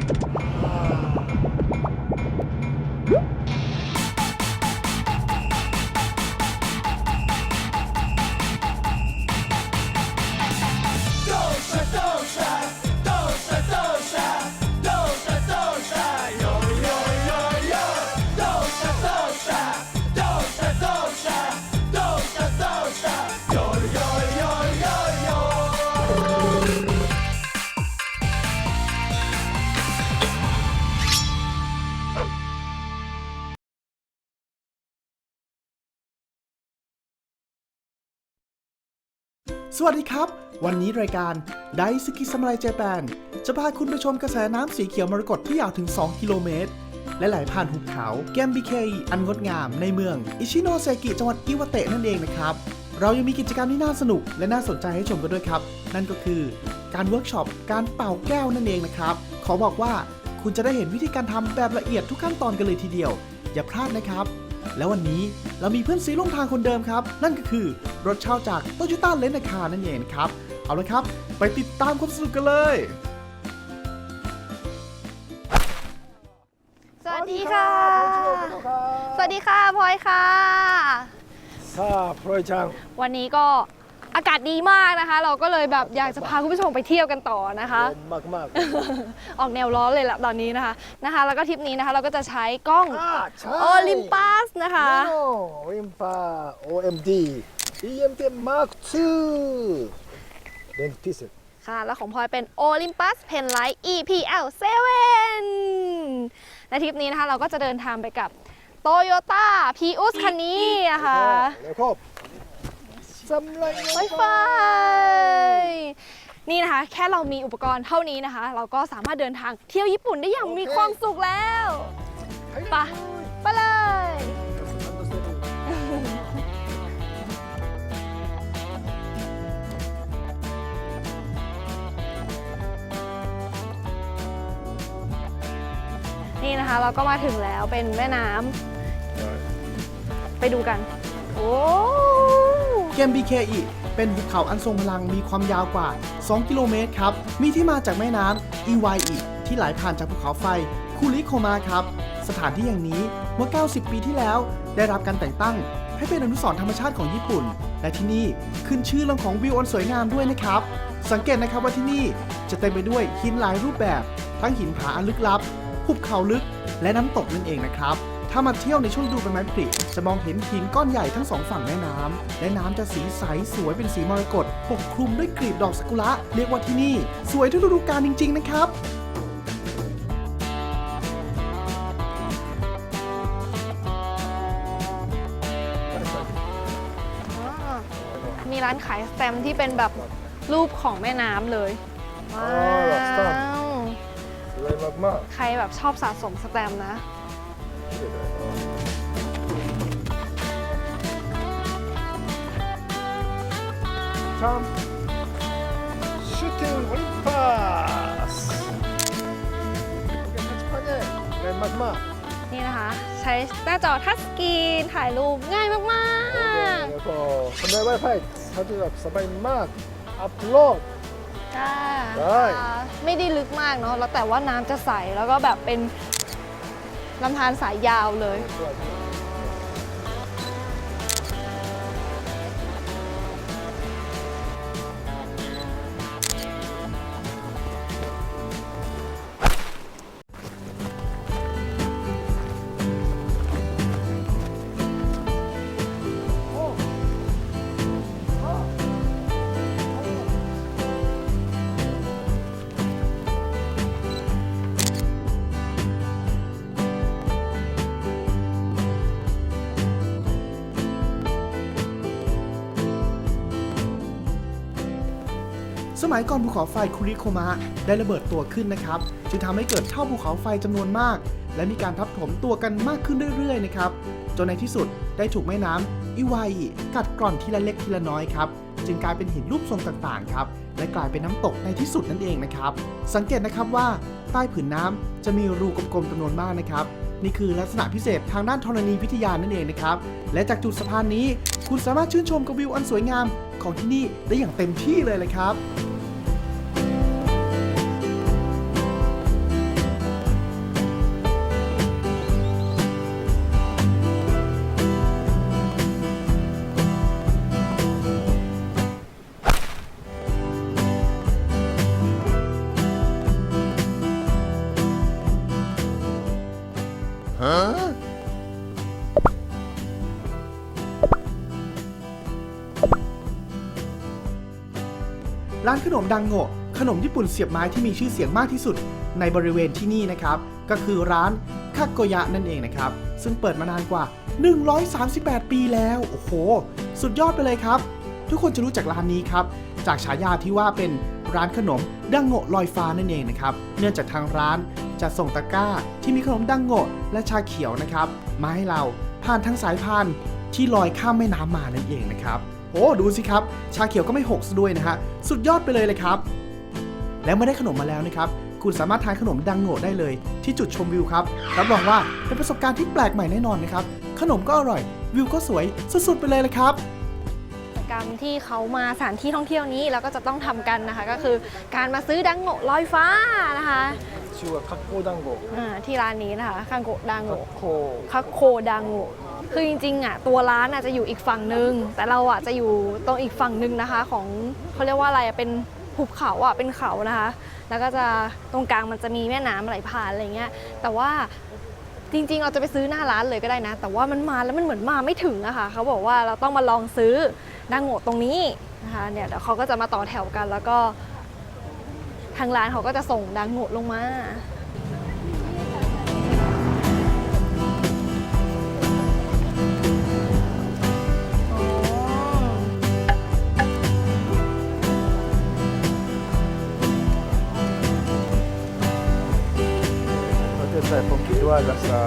you สวัสดีครับ วันนี้รายการไดสกิสมัยเจแปนจะพาคุณไปชมกระแสน้ำสีเขียวมรกตที่ยาวถึง 2 กิโลเมตร และไหลผ่านหุบเขาแกมบิเคอันงดงามในเมือง อิชิโนเซกิจังหวัดอิวาเตะนั่นเองนะครับ เรายังมีกิจกรรมที่น่าสนุกและน่าสนใจให้ชมกันด้วยครับ นั่นก็คือการเวิร์กช็อปการเป่าแก้วนั่นเองนะครับ ขอบอกว่าคุณจะได้เห็นวิธีการทำแบบละเอียดทุกขั้นตอนกันเลยทีเดียว อย่าพลาดนะครับ แล้ววันนี้เรามีเพื่อนซีร่วมทางคนเดิมครับ นั่นก็คือรถเช่าจากโตโยต้าเลนนาคานั่นเองครับ เอาละครับ ไปติดตามความสนุกกันเลย สวัสดีค่ะ สวัสดีค่ะพลอยค่ะ ค่ะพลอยช่าง วันนี้ก็ อากาศดีมากนะคะ เราก็เลยแบบอยากจะพาคุณผู้ชมไปเที่ยวกันต่อนะคะ มากมากออกแนวร้อนเลยละตอนนี้นะคะนะคะ แล้วก็ทริปนี้นะคะ เราก็จะใช้กล้องอ่าใช่โอลิมปัสนะคะ โอ้ลิมปา OMD EMT Mark II เป็นส์พิเศษค่ะ แล้วของพลอยเป็น Olympus Penlight EPL 7ในทริปนี้นะคะ เราก็จะเดินทางไปกับ Toyota Prius คันนี้นะคะ แล้วก็ สำหรับไวไฟ นี่นะคะ แค่เรามีอุปกรณ์เท่านี้นะคะ เราก็สามารถเดินทางเที่ยวญี่ปุ่นได้อย่างมีความสุขแล้วไปะไปเลย นี่นะคะเราก็มาถึงแล้วเป็นแม่น้ำไปดูกัน โอ้เกม BKE เป็นหุบเขาอันทรงพลังมีความยาวกว่า 2 กิโลเมตรครับ มีที่มาจากแม่น้ำ Iwai ที่ไหลผ่านจากภูเขาไฟคูริโคมาครับ สถานที่แห่างนี้เมื่อ 90 ปีที่แล้ว ได้รับการแต่งตั้ง ให้เป็นอนุสรณ์ธรรมชาติของญี่ปุ่น และที่นี่ขึ้นชื่อเรื่องของวิวอันสวยงามด้วยนะครับ สังเกตนะครับว่าที่นี่จะเต็มไปด้วยหินหลายรูปแบบ ทั้งหินผาอันลึกลับ หุบเขาลึก และน้ำตกนั่นเองนะครับ ถ้ามาเที่ยวในช่วงฤดูใบไม้ผลิจะมองเห็นหินก้อนใหญ่ทั้งสองฝั่งแม่น้ำและน้ำจะสีใสสวยเป็นสีมรกตปกคลุมด้วยกลีบดอกซากุระเรียกว่าที่นี่ สวยทุกฤดูกาลจริง ๆ นะครับอ่ามีร้านขายสแตมป์ที่เป็นแบบรูปของแม่น้ำเลย ว้าอ๋อเหรอสแตมป์วสวยมากมากใครแบบชอบสะสมสแตมป์นะ Tom. 슈팅 올리파 스. 이게 타치파게 맨 마지 막. นี่นะคะ ใช้หน้าจอทัชสกรีนถ่ายรูปง่ายมาก 오케 이, 이거 전달 와이파이ไ진사바이 막 업로 드. ๆจ้ายมากอัพโหลดได้ ไม่ได้ลึกมากเนาะแล้วแต่ว่าน้ำจะใสแล้วก็แบบเป็น ลำธารสายยาวเลย มัยก่อนภูเขาไฟคุริโคมะได้ระเบิดตัวขึ้นนะครับ จึงทำให้เกิดเท่าภูเขาไฟจำนวนมาก และมีการทับถมตัวกันมากขึ้นเรื่อยๆนะครับจนในที่สุดได้ถูกแม่น้ำอิวายกัดกร่อนทีละเล็กทีละน้อยครับจึงกลายเป็นหินรูปทรงต่างๆครับและกลายเป็นน้ำตกในที่สุดนั่นเองนะครับ สังเกตนะครับว่าใต้ผืนน้ำจะมีรูกลมๆจำนวนมากนะครับนี่คือลักษณะพิเศษทางด้านธรณีวิทยานั่นเองนะครับ และจากจุดสะพานนี้ คุณสามารถชื่นชมกับวิวอันสวยงามของที่นี่ได้อย่างเต็มที่เลยเลยครับานขนมดังโงะขนมญี่ปุ่นเสียบไม้ที่มีชื่อเสียงมากที่สุดในบริเวณที่นี่นะครับ ก็คือร้านคาโกยะนั่นเองนะครับ ซึ่งเปิดมานานกว่า 138 ปีแล้ว โอ้โห สุดยอดไปเลยครับ ทุกคนจะรู้จักร้านนี้ครับ จากฉายาที่ว่าเป็นร้านขนมดังโงะลอยฟ้านั่นเองนะครับ เนื่องจากทางร้านจะส่งตะกร้าที่มีขนมดังโงะและชาเขียวนะครับมาให้เราผ่านทั้งสายพานที่ลอยข้ามแม่น้ำมานั่นเองนะครับ โอ้ดูสิครับ ชาเขียวก็ไม่หกซะด้วยนะฮะ สุดยอดไปเลยเลยครับ แล้วเมื่อได้ขนมมาแล้วนะครับ คุณสามารถทานขนมดังโง่ได้เลย ที่จุดชมวิวครับ รับรองว่าเป็นประสบการณ์ที่แปลกใหม่แน่นอนนะครับ ขนมก็อร่อย วิวก็สวย สุดๆไปเลยเลยครับกิจกรรมที่เขามาสถานที่ท่องเที่ยวนี้เราก็จะต้องทำกันนะคะ ก็คือการมาซื้อดังโงะลอยฟ้านะคะชื่อว่าคักโกดังโกอ่าที่ร้านนี้นะคะคังโกะดังคักโงะโคคักโคดังโงะ คือจริงๆอะตัวร้านอะจะอยู่อีกฝั่งหนึ่งแต่เราอะจะอยู่ตรงอีกฝั่งหนึ่งนะคะ ของเขาเรียกว่าอะไรเป็นภูเขาอะเป็นเขานะคะ แล้วก็จะตรงกลางมันจะมีแม่น้ำไหลผ่านอะไรเงี้ย แต่ว่าจริงๆ เราจะไปซื้อหน้าร้านเลยก็ได้นะ แต่ว่ามันมาแล้วมันเหมือนมาไม่ถึงอะค่ะ เขาบอกว่าเราต้องมาลองซื้อดังโงตรงนี้นะคะเนี่ยเดี๋ยวเขาก็จะมาต่อแถวกันแล้วก็ทางร้านเขาก็จะส่งดังโงลงมา ใส่ผมคิดว่ารักษา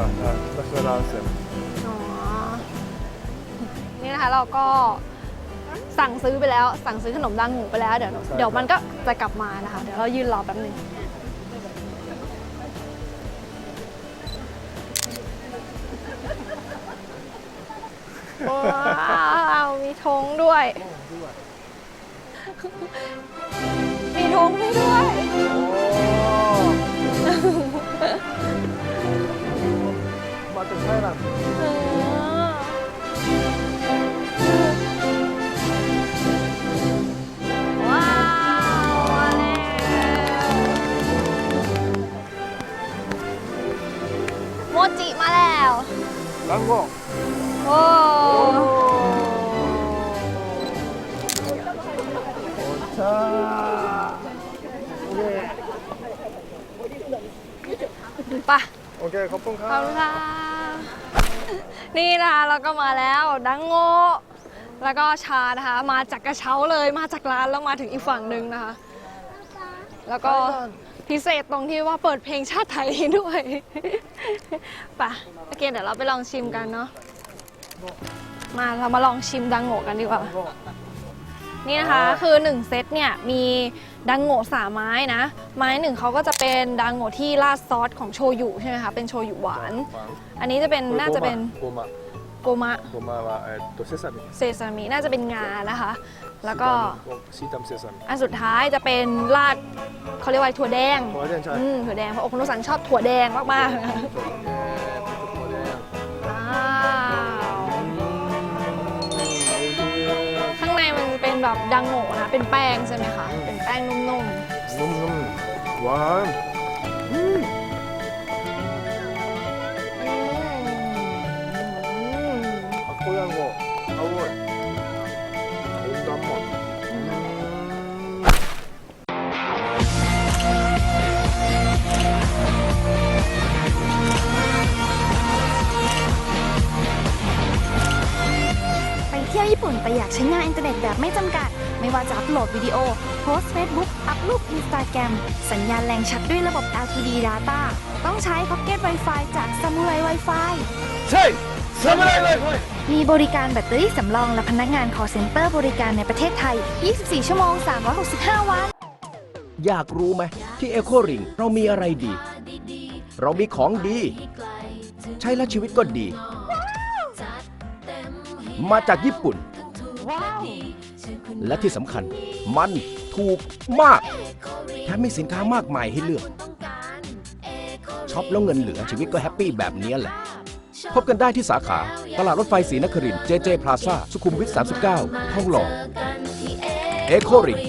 รักษาเราเสร็จอ๋อ นี่นะคะเราก็สั่งซื้อไปแล้ว สั่งซื้อขนมดังหมูไปแล้ว เดี๋ยวเดี๋ยวมันก็จะกลับมานะคะ เดี๋ยวเรายืนรอแป๊บหนึงว้าว มีธงด้วย มีธงให้ด้วยมาจากไทยนะเออว้าวมาแล้วโมจิมาแล้วดังโกโอ้ชาโอเคไปะโอเคขอบคุณคขรัอบบ คุณค่ะ นี่นะคะเราก็มาแล้วดังโงแล้วก็ชานะคะ มาจากกระเช้าเลยมาจากร้านแล้วมาถึงอีกฝั่งหนึ่งนะคะ แล้วก็พิเศษตรงที่ว่าเปิดเพลงชาติไทยด้วยไปะโอเคเดี๋ยวเราไปลองชิมกันเนาะมาเรามาลองชิมดังโงกันดีกว่า นี่นะคะคือ 1 เซตเนี่ยมีดังโง่สามไม้นะ ไม้หนึ่งเขาก็จะเป็นดังโง่ที่ราดซอสของโชยุใช่ไหมคะเป็นโชยุหวาน อันนี้จะเป็นน่าจะเป็นโกมาโกมะโกมาว่าเอ่อตัวเซซามิเซซามิน่าจะเป็นงานะคะ แล้วก็สีดำเซซามิอันสุดท้ายจะเป็นราดเขาเรียกว่าถั่วแดงถั่วแดงใช่อืมถั่วแดงเพราะโอคุโนซังชอบถั่วแดงมากๆ แบบดังโง่นะ เป็นแป้งใช่ไหมคะ เป็นแป้งนุ่มๆ นุ่มๆหวาน ญี่ปุ่นแต่อยากใช้งานอินเทอร์เน็ตแบบไม่จำกัด ไม่ว่าจะอัพโหลดวิดีโอ โพสต์เฟซบุ๊กอัพรูปอินสตาแกรมสัญญาณแรงชัดด้วยระบบ LTD Data ต้องใช้ Pocket Wi-Fi จาก Samurai Wi-Fi ใช่ทำอะไรเลยมีบริการแบตเตอรี่สำรองและพนักงาน call center บริการในประเทศไทย 24 ชั่วโมง 365 วัน อยากรู้ไหมที่เอโคริงเรามีอะไรดี เรามีของดี ใช้แล้วชีวิตก็ดี มาจากญี่ปุ่นและที่สำคัญมันถูกมากแถมมีสินค้ามากมายให้เลือก ช็อปแล้วเงินเหลือชีวิตก็แฮปปี้แบบนี้แหละ พบกันได้ที่สาขา ตลาดรถไฟศรีนครินเจเจพลาซ่าสุขุมวิท 39ทองหล่อเอโคริง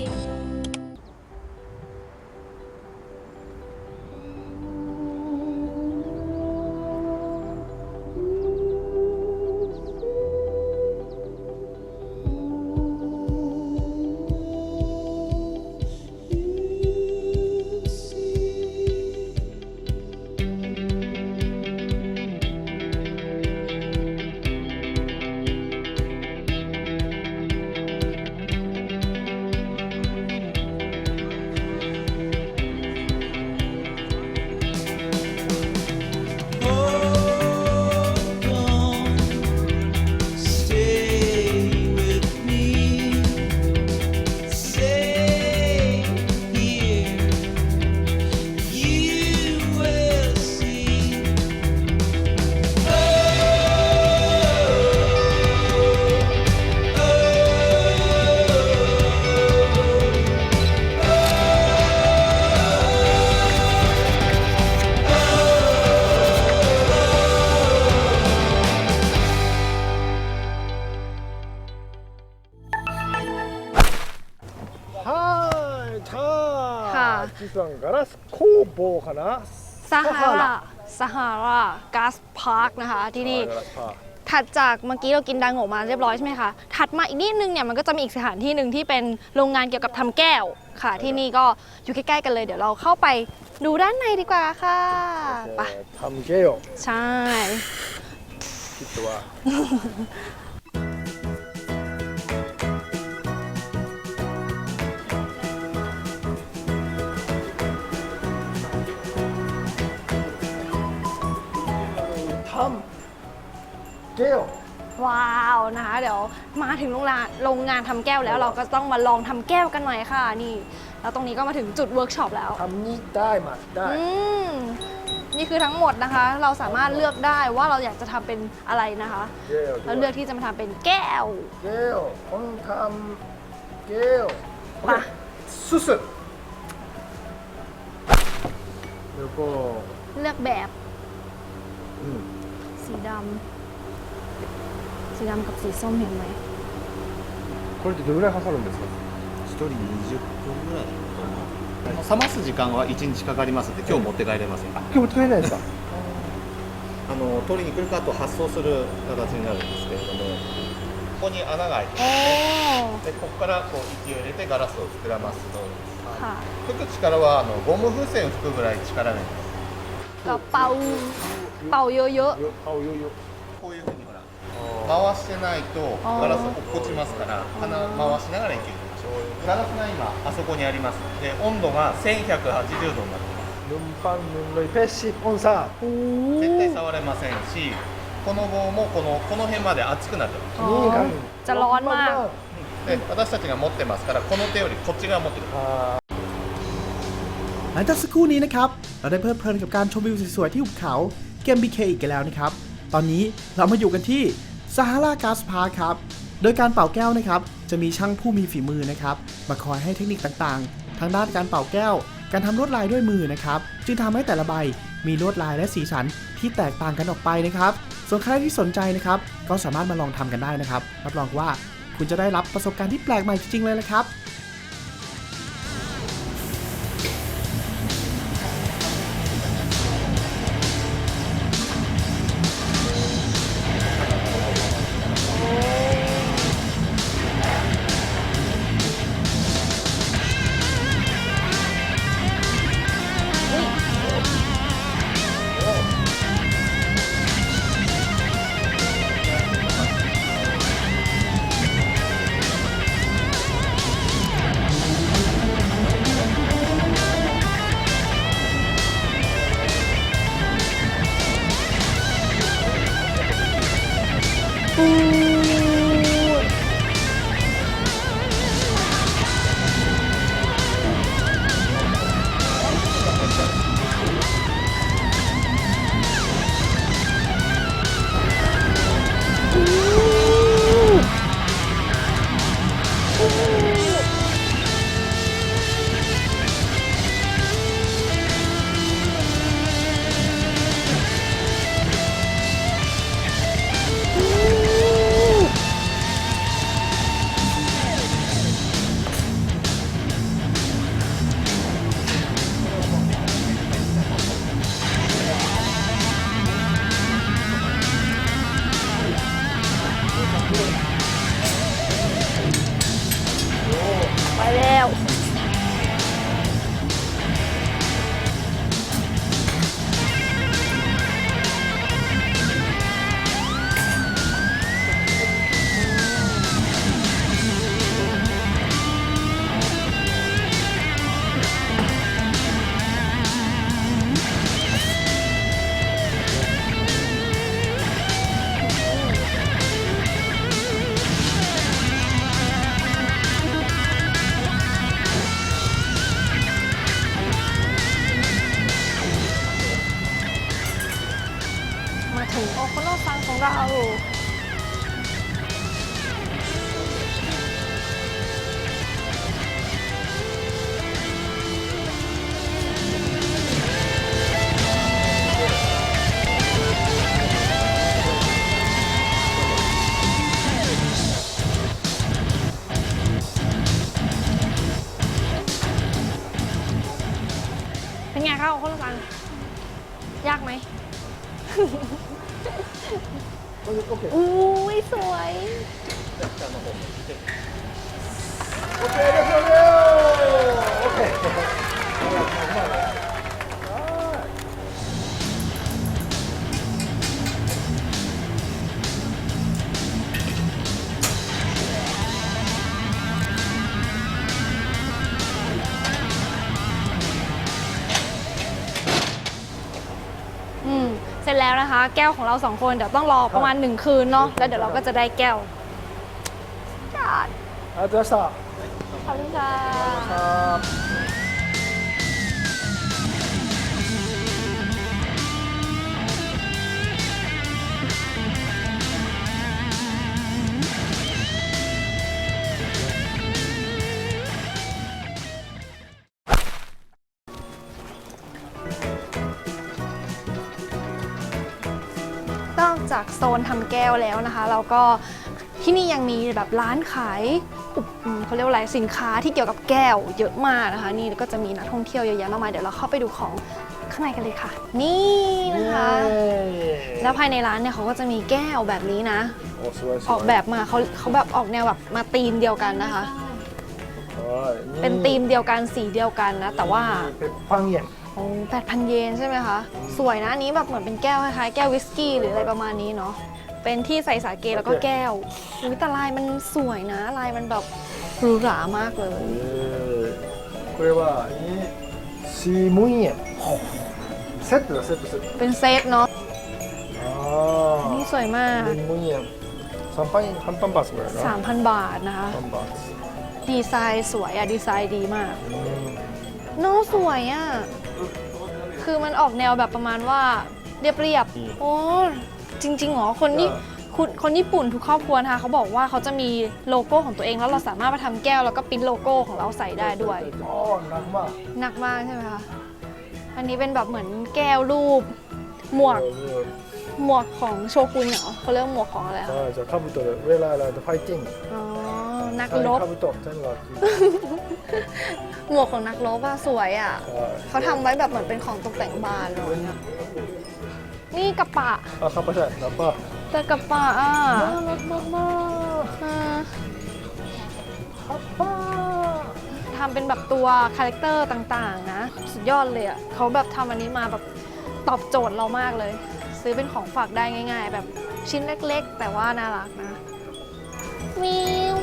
山ガラス工房かな ซาฮาราซาฮาราก๊าซพาร์คนะคะ ที่นี่ ガラスパー ถัดจากเมื่อกี้เรากินดังโงมาเรียบร้อยใช่ไหมคะ ถัดมาอีกนิดนึงเนี่ยมันก็จะมีอีกสถานที่หนึ่งที่เป็นโรงงานเกี่ยวกับทำแก้วค่ะ ที่นี่ก็อยู่ใกล้ๆกันเลย เดี๋ยวเราเข้าไปดูด้านในดีกว่าค่ะไป えータムゲヨ ใช่ きっとは มเกลว้าวนะคะ เดี๋ยวมาถึงโรงงานโรงงานทำแก้วแล้ว เราก็ต้องมาลองทำแก้วกันหน่อยค่ะนี่แล้วตรงนี้ก็มาถึงจุดเวิร์กช็อปแล้ว ทำนี่ได้มาได้มนี่คือทั้งหมดนะคะ เราสามารถเลือกได้ว่าเราอยากจะทำเป็นอะไรนะคะเกลแล้วเลือกที่จะมาทำเป็นแก้วเกลต้องทำเกลมาสุดแล้วก็เลือกแบบ อืม สีดำสีดำกับสีส้มเห็นไหม これってどれぐらいかかるんですか1人20分ぐらいだと冷ます時間は1日かかりますんで今日持って帰れませんあ今日使えないですかあの取りに来るかあと発送する形になるんですけれどもここに穴が開いて โอ้ でここからこう息を入れてガラスを膨らますの ค่ะ 吹く力はあのゴム風船吹くぐらい力がいります กระ เป่าเยอะๆ顔よよこういうふうにほら回してないとあーガラス落っこちますから鼻回しながら息を入れましょうガラスが今あそこにありますで温度が1180度になってますルンパンルンロイペッシオンサโอ้โห絶対触れませんしこの棒もこのこの辺まで熱くなってますอ๋อนี่ครับจะร้อนมากで私たちが持ってますからこの手よりこっち側持ってくださいอ่า หลังจากสักครู่นี้นะครับ เราได้เพลิดเพลินกับการชมวิวสวยๆที่หุบเขา เกม BK อีกแล้วนะครับ ตอนนี้เรามาอยู่กันที่ซาฮารากาซพาร์ครับ โดยการเป่าแก้วนะครับ จะมีช่างผู้มีฝีมือนะครับ มาคอยให้เทคนิคต่างๆ ทางด้านการเป่าแก้ว การทำลวดลายด้วยมือนะครับ จึงทำให้แต่ละใบมีลวดลายและสีสันที่แตกต่างกันออกไปนะครับ ส่วนใครที่สนใจนะครับ ก็สามารถมาลองทำกันได้นะครับ รับรองว่าคุณจะได้รับประสบการณ์ที่แปลกใหม่จริงๆเลยละครับ แล้วนะคะ แก้วของเราสองคนเดี๋ยวต้องรอประมาณหนึ่งคืนเนาะ แล้วเดี๋ยวเราก็จะได้แก้วจัด ありがとうございました ขอบคุณค่ะ あ นอกจากโซนทำแก้วแล้วนะคะ เราก็ที่นี่ยังมีแบบร้านขายเขาเรียกว่าอะไรสินค้าที่เกี่ยวกับแก้วเยอะมากนะคะ นี่ก็จะมีนักท่องเที่ยวเยอะแยะมากมายเดี๋ยวเราเข้าไปดูของข้างในกันเลยค่ะ นี่นะคะ แล้วภายในร้านเนี่ยเขาก็จะมีแก้วแบบนี้นะ ออกแบบมาเขาเขาแบบออกแนวแบบมาตีมเดียวกันนะคะ เป็นตีมเดียวกันสีเดียวกันนะ แต่ว่าเป็นควาง โอ้แปดพันเยนใช่ไหมคะ สวยนะอันนี้แบบเหมือนเป็นแก้วคล้ายๆแก้ววิสกี้หรืออะไรประมาณนี้เนาะ เป็นที่ใส่สาเกแล้วก็แก้วอุ้ยแต่ลายมันสวยนะ ลายมันแบบหรูหรามากเลย これはシムイ円セットだセットセット เป็นเซตเนาะ あ นี่สวยมาก あシムイ円3パン半パンバースぐらいな 3,000 บาทนะคะ パンバース ดีไซน์สวยอะดีไซน์ดีมาก うん เน้องสวยอะ คือมันออกแนวแบบประมาณว่าเรียบๆโอ้จริงๆหรอคนที่คนญี่ปุ่นทุกครอบครัวนะคะเขาบอกว่าเขาจะมีโลโก้ของตัวเองแล้วเราสามารถมาทำแก้วแล้วก็ปิ้นโลโก้ของเราใส่ได้ด้วยอ๋อหนักมากหนักมากใช่ไหมคะอันนี้เป็นแบบเหมือนแก้วรูป หมวก หมวกของโชกุนเหรอเขาเรียกหมวกของอะไรคะเวลาเ 아, 저 카부토 웰라라드 파이 팅. อ๋อ นักรบ 카부토 짠 럭 키. หมวกของนักรบอาสวยอะเขาทำไว้แบบเหมือนเป็นของตกแต่งบ้านเลยอะนี่กระปะ 아, 카파샤 나 빠. แต่กระปะอะ나나나 나. อ่า 카 파. ทำเป็นแบบตัวคาแรคเตอร์ต่างๆนะ สุดยอดเลยอะเขาแบบทำอันนี้มาแบบตอบโจทย์เรามากเลย ซื้อเป็นของฝากได้ง่าย ๆ แบบชิ้นเล็กๆ แต่ว่าน่ารักนะมิว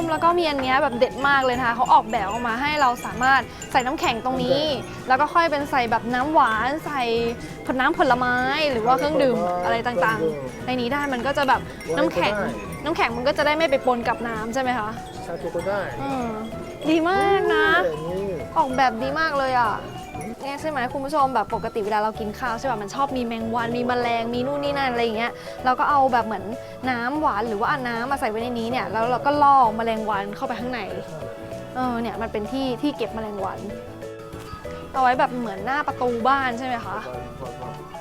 มแล้วก็มีอันนี้แบบเด็ดมากเลยนะคะเขาออกแบบออกมาให้เราสามารถใส่น้ำแข็งตรงนี้ แล้วก็ค่อยเป็นใส่แบบน้ำหวานใส่ผลน้ำผลไม้ หรือว่าเครื่องดื่มอะไรต่างๆ ในนี้ได้มันก็จะแบบน้ำแข็ง น้ำแข็งมันก็จะได้ไม่ไปปนกับน้ำใช่ไหมคะชาโกโก็ได้ดีมากนะออกแบบดีมากเลยอะ เนี่ยใช่ไหมคุณผู้ชมแบบปกติเวลาเรากินข้าวใช่ป่ะมันชอบมีแมงวันมีแมลงมีนู่นนี่นั่นอะไรอย่างเงี้ยเราก็เอาแบบเหมือนน้ำหวานหรือว่าเอาน้ำมาใส่ไว้ในนี้เนี่ยแล้วเราก็ล่อแมลงวันเข้าไปข้างในเออเนี่ยมันเป็นที่ที่เก็บแมลงวันเอาไว้แบบเหมือนหน้าประตูบ้านใช่ไหมคะ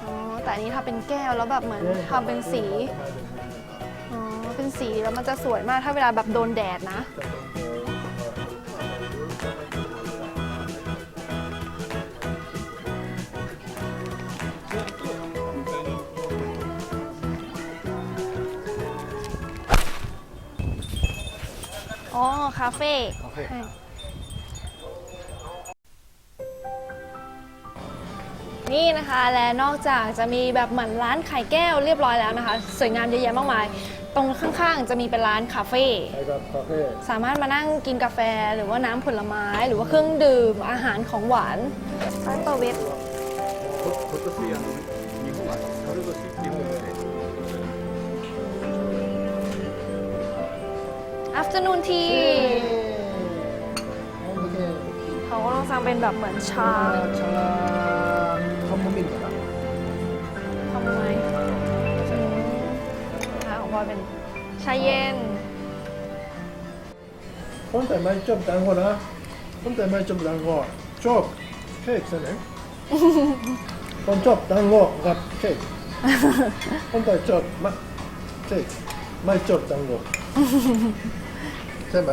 อ๋อแต่อันนี้ทำเป็นแก้วแล้วแบบเหมือนทำเป็นสีอ๋อเป็นสีแล้วมันจะสวยมากถ้าเวลาแบบโดนแดดนะ อ๋อ คาเฟ่ใช่นี่นะคะและนอกจากจะมีแบบเหมือนร้านไข่แก้วเรียบร้อยแล้วนะคะ สวยงามเยอะแยะมากมาย ตรงข้างๆ จะมีเป็นร้านคาเฟ่ใช่ครับคาเฟ่สามารถมานั่งกินกาแฟหรือว่าน้ำผลไม้หรือว่าเครื่องดื่มอาหารของหวานร้านต่อเว็บ afternoon tea เขาก็ลองสั่งเป็นแบบเหมือนชาชาทำมันเป็นอะไทำไมอะของบอยเป็นชาเย็นคนแต่ไม่ชอบดังกวานะคนแต่ไม่ชอบดังกวาชอบเค้กเสนอหมคนชอบดังกวกับเค้กคนแต่ชอบมะเค้กไม่ชอบดังกว ใช่ไหม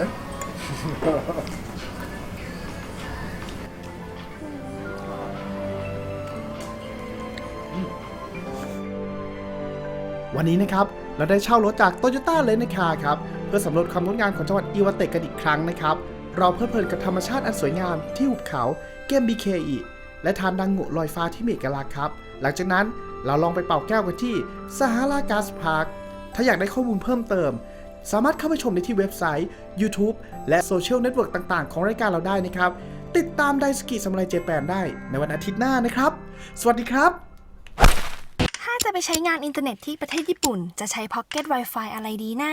วันนี้นะครับ เราได้เช่ารถจาก Toyota l e n a c a r ครับ เพื่อสำรวจความงดงามของจังหวัดอิวาเตะกันอีกครั้งนะครับ เราเพลิดเพลินกับธรรมชาติอันสวยงามที่หุบเขาเกมบีเคอีและทานดังโงลอยฟ้าที่มีเอกลักษณ์ครับ หลังจากนั้นเราลองไปเป่าแก้วกันที่ซาฮารากาซพาร์คถ้าอยากได้ข้อมูลเพิ่มเติม สามารถเข้าไปชมได้ที่เว็บไซต์ YouTube และโซเชียลเน็ตเวิร์กต่างๆ ของรายการเราได้นะครับ ติดตามไดสกิสมัยเจแปนได้ในวันอาทิตย์หน้านะครับ สวัสดีครับ ถ้าจะไปใช้งานอินเทอร์เน็ตที่ประเทศญี่ปุ่น จะใช้ Pocket Wi-Fi อะไรดีนะ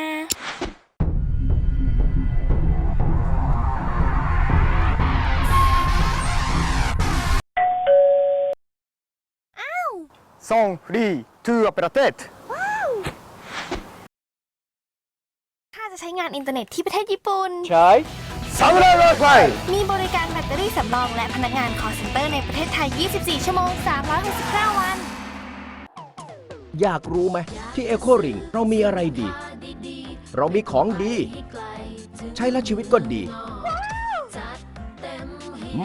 Son fri tu operatet ถ้า จะใช้งานอินเทอร์เน็ตที่ประเทศญี่ปุ่น ใช้ซามูไร Wi-Fi มีบริการแบตเตอรี่สำรองและพนักงาน call center ในประเทศไทย 24 ชั่วโมง 365 วัน อยากรู้ไหม ที่เอโคริงเรามีอะไรดี เรามีของดี ใช้แล้วชีวิตก็ดี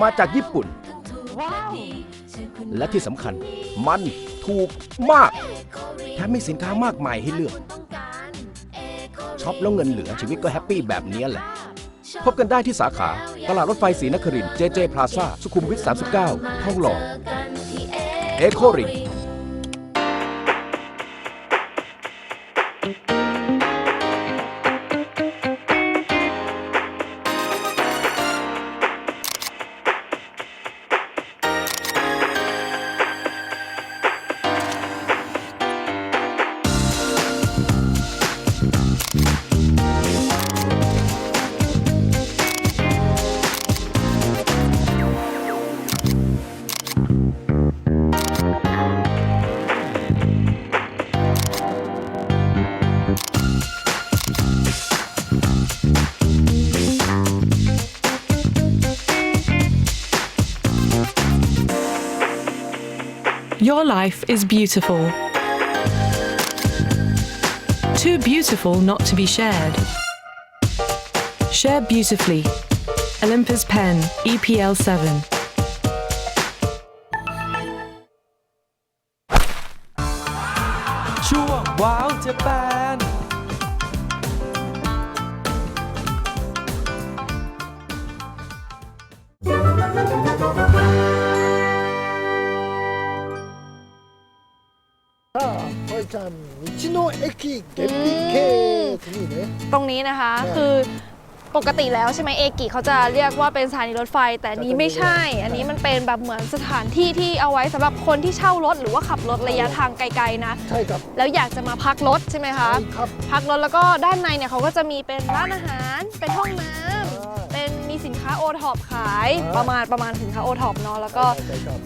มาจากญี่ปุ่น และที่สำคัญมันถูกมากแถมมีสินค้ามากมายให้เลือก ช็อปแล้วเงินเหลือชีวิตก็แฮปปี้แบบนี้แหละ พบกันได้ที่สาขา ตลาดรถไฟศรีนครินทร์เจเจพลาซ่าสุขุมวิท 39ทองหล่อเอโคริง Your Life is Beautiful. Too Beautiful Not to Be Shared. Share Beautifully. Olympus Pen, EPL 7. Chua Wow Japan ちゃん道の駅厳美系次ね ตรงนี้นะคะ ใช่ คือปกติแล้วใช่ไหมเอกิเขาจะเรียกว่าเป็นสถานีรถไฟ แต่อันนี้ไม่ใช่ อันนี้มันเป็นแบบเหมือนสถานที่ที่เอาไว้สำหรับคนที่เช่ารถหรือว่าขับรถระยะทางไกลๆนะ ใช่ครับ แล้วอยากจะมาพักรถใช่ไหมคะ ใช่ครับ พักรถแล้วก็ด้านในเนี่ยเขาก็จะมีเป็นร้านอาหาร เป็นห้องน้ำ อ่า เป็นมีสินค้าโอท็อปขาย อ่า ประมาณประมาณสินค้าโอท็อปเนาะแล้วก็ ใช่ครับ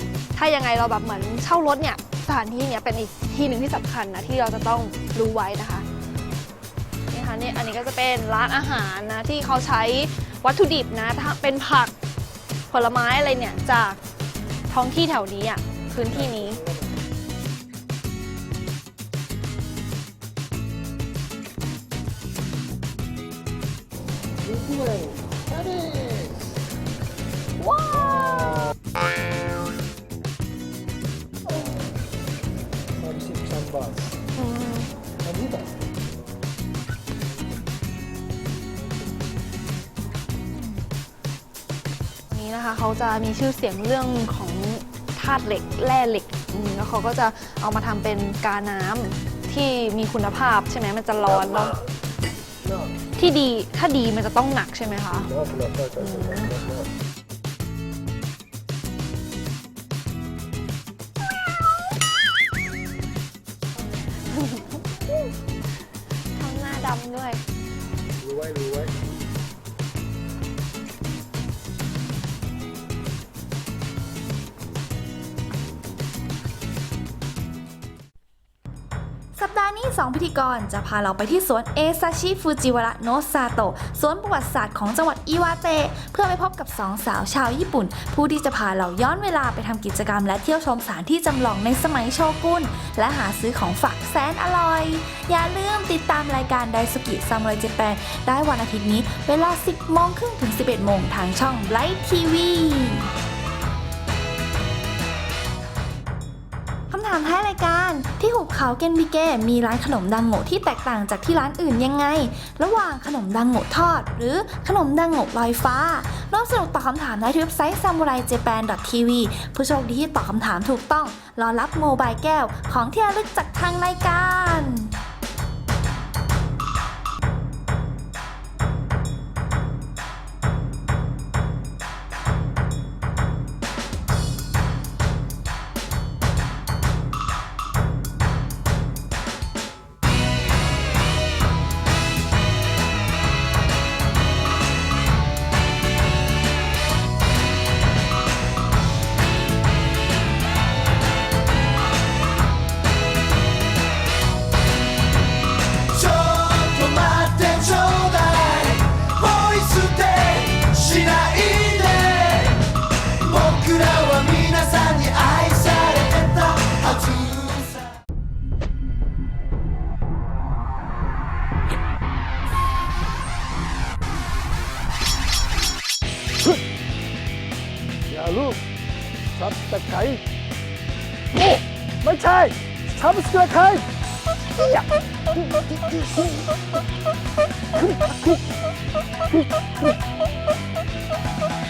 ถ้ายังไงเราแบบเหมือนเช่ารถเนี่ยสถานที่เนี่ยเป็นอีกที่หนึ่งที่สำคัญนะที่เราจะต้องรู้ไว้นะคะนี่ค่ะนี่อันนี้ก็จะเป็นร้านอาหารนะที่เขาใช้วัตถุดิบนะถ้าเป็นผักผลไม้อะไรเนี่ยจากท้องที่แถวนี้อะพื้นที่นี้6円キ Bars. Adidas. Mm. นี้นะคะเขาจะมีชื่อเสียงเรื่องของธาตุเหล็กแร่เหล็กแล้วเขาก็จะเอามาทำเป็นกาน้ำที่มีคุณภาพใช่ไหมมันจะร้อนแล้ว No, ที่ดีถ้าดีมันจะต้องหนักใช่ไหมคะ 2พิธีกรจะพาเราไปที่สวนเอซาชิฟูจิวระโนซาโตะสวนประวัติศาสตร์ของจังหวัดอิวาเตะเพื่อไปพบกับสองสาวชาวญี่ปุ่น ผู้ที่จะพาเราย้อนเวลาไปทำกิจกรรม และเที่ยวชมสถานที่จำลองในสมัยโชกุนและหาซื้อของฝากแสนอร่อย อย่าลืมติดตามรายการไดสกิซามูไรเจแปนได้วันอาทิตย์นี้ เวลา 10โมงครึ่งถึง 11โมงทางช่องไลท์ทีวี ถามท้ายรายการ ที่หุบเขาเกนบิเกะมีร้านขนมดังโง่ที่แตกต่างจากที่ร้านอื่นยังไง ระหว่างขนมดังโง่ทอด หรือขนมดังโง่ลอยฟ้าร่วมสนุกตอบคำถามได้ที่เว็บไซต์ samuraijapan.tv ผู้โชคดีที่ตอบคำถามถูกต้อง รอรับโมบายแก้วของที่ระลึกจากทางรายการ